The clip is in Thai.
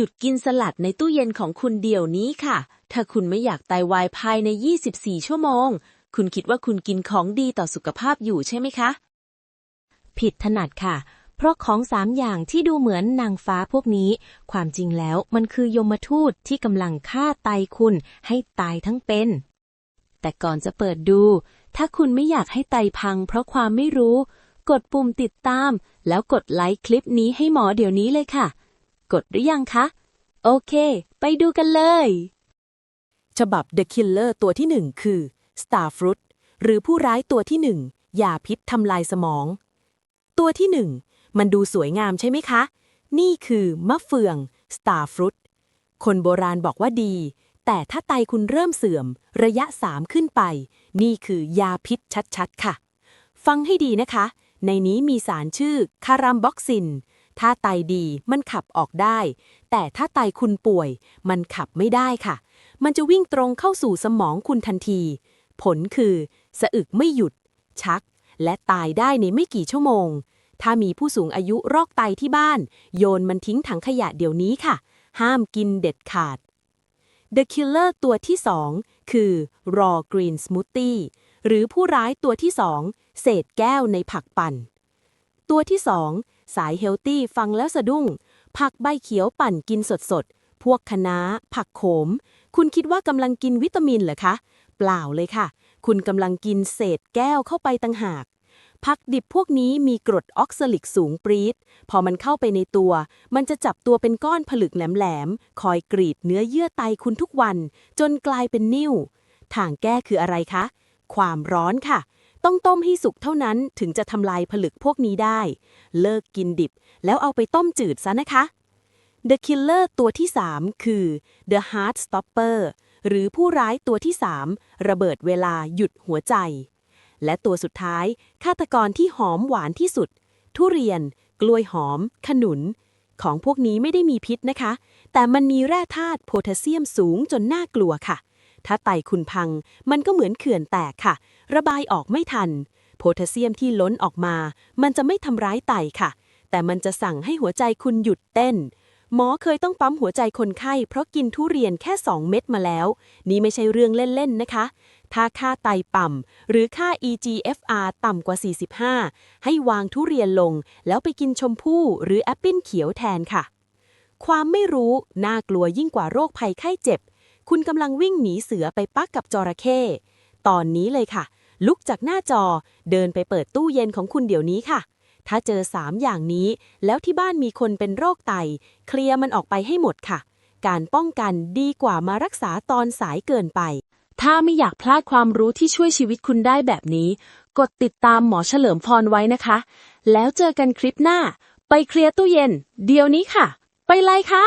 หยุดกินสลัดในตู้เย็นของคุณเดี๋ยวนี้ค่ะ ถ้าคุณไม่อยากตายวายภายใน 24 ชั่วโมง คุณคิดว่าคุณกินของดีต่อสุขภาพอยู่ใช่ไหมคะ ผิดถนัดค่ะ เพราะของสามอย่างที่ดูเหมือนนางฟ้าพวกนี้ ความจริงแล้วมันคือยมทูตที่กำลังฆ่าไตคุณให้ตายทั้งเป็น แต่ก่อนจะเปิดดู ถ้าคุณไม่อยากให้ไตพัง เพราะความไม่รู้ กดปุ่มติดตาม แล้วกดไลค์คลิปนี้ให้หมอเดี๋ยวนี้เลยค่ะ กดหรือยังคะ โอเค ไปดูกันเลย ฉบับ The Killer ตัวที่หนึ่งคือ Starfruit หรือผู้ร้ายตัวที่หนึ่งยาพิษทำลายสมอง ตัวที่หนึ่งมันดูสวยงามใช่ไหมคะ นี่คือมะเฟือง Starfruit คนโบราณบอกว่าดี แต่ถ้าไตคุณเริ่มเสื่อม ระยะ3ขึ้นไป นี่คือยาพิษชัดๆ ค่ะ ฟังให้ดีนะคะ ในนี้มีสารชื่อคารัมบ็อกซิน ถ้าไตดีมันขับออกได้ แต่ถ้าไตคุณป่วย มันขับไม่ได้ค่ะ มันจะวิ่งตรงเข้าสู่สมองคุณทันที ผลคือ สะอึกไม่หยุด ชัก และตายได้ในไม่กี่ชั่วโมง ถ้ามีผู้สูงอายุรอกไตที่บ้าน โยนมันทิ้งถังขยะเดี๋ยวนี้ค่ะ ห้ามกินเด็ดขาด The Killer ตัวที่ 2 คือ Raw Green Smoothie หรือผู้ร้ายตัวที่ 2 เศษแก้วในผักปั่น ตัวที่ 2 สายเฮลตี้ฟังแล้วสะดุ้ง ผักใบเขียวปั่นกินสดๆ พวกคะน้า ผักโขม คุณคิดว่ากำลังกินวิตามินเหรอคะ เปล่าเลยค่ะ คุณกำลังกินเศษแก้วเข้าไปต่างหากผักดิบพวกนี้มีกรดออกซาลิกสูงปรีด พอมันเข้าไปในตัว มันจะจับตัวเป็นก้อนผลึกแหลมๆ คอยกรีดเนื้อเยื่อไตคุณทุกวัน จนกลายเป็นนิ่ว ทางแก้คืออะไรคะ ความร้อนค่ะ ต้องต้มให้สุกเท่านั้นถึงจะทำลายผลึกพวกนี้ได้ เลิกกินดิบ แล้วเอาไปต้มจืดซะนะคะ The Killer ตัวที่ 3 คือ The Heart Stopper หรือผู้ร้ายตัวที่ 3 ระเบิดเวลาหยุดหัวใจ และตัวสุดท้าย ฆาตกรที่หอมหวานที่สุด ทุเรียน กล้วยหอม ขนุน ของพวกนี้ไม่ได้มีพิษนะคะ แต่มันมีแร่ธาตุโพแทสเซียมสูงจนน่ากลัวค่ะ ถ้าไตคุณพัง มันก็เหมือนเขื่อนแตกค่ะ ระบายออกไม่ทัน โพแทสเซียมที่ล้นออกมา มันจะไม่ทำร้ายไตค่ะ แต่มันจะสั่งให้หัวใจคุณหยุดเต้น หมอเคยต้องปั๊มหัวใจคนไข้ เพราะกินทุเรียนแค่ 2 เม็ดมาแล้ว นี่ไม่ใช่เรื่องเล่น ๆ นะคะถ้าค่าไตต่ำหรือค่า EGFR ต่ำกว่า 45 ให้วางทุเรียนลง แล้วไปกินชมพู่หรือแอปเปิ้ลเขียวแทนค่ะ ความไม่รู้ น่ากลัวยิ่งกว่าโรคภัยไข้เจ็บ คุณกำลังวิ่งหนีเสือไปปักกับจระเข้ตอนนี้เลยค่ะ ลุกจากหน้าจอเดินไปเปิดตู้เย็นของคุณเดี๋ยวนี้ค่ะ ถ้าเจอ 3 อย่างนี้ แล้วที่บ้านมีคนเป็นโรคไต เคลียร์มันออกไปให้หมดค่ะ การป้องกันดีกว่ามารักษาตอนสายเกินไป ถ้าไม่อยากพลาดความรู้ที่ช่วยชีวิตคุณได้แบบนี้ กดติดตามหมอเฉลิมพรไว้นะคะ แล้วเจอกันคลิปหน้า ไปเคลียร์ตู้เย็น เดี๋ยวนี้ค่ะ ไปเลยค่ะ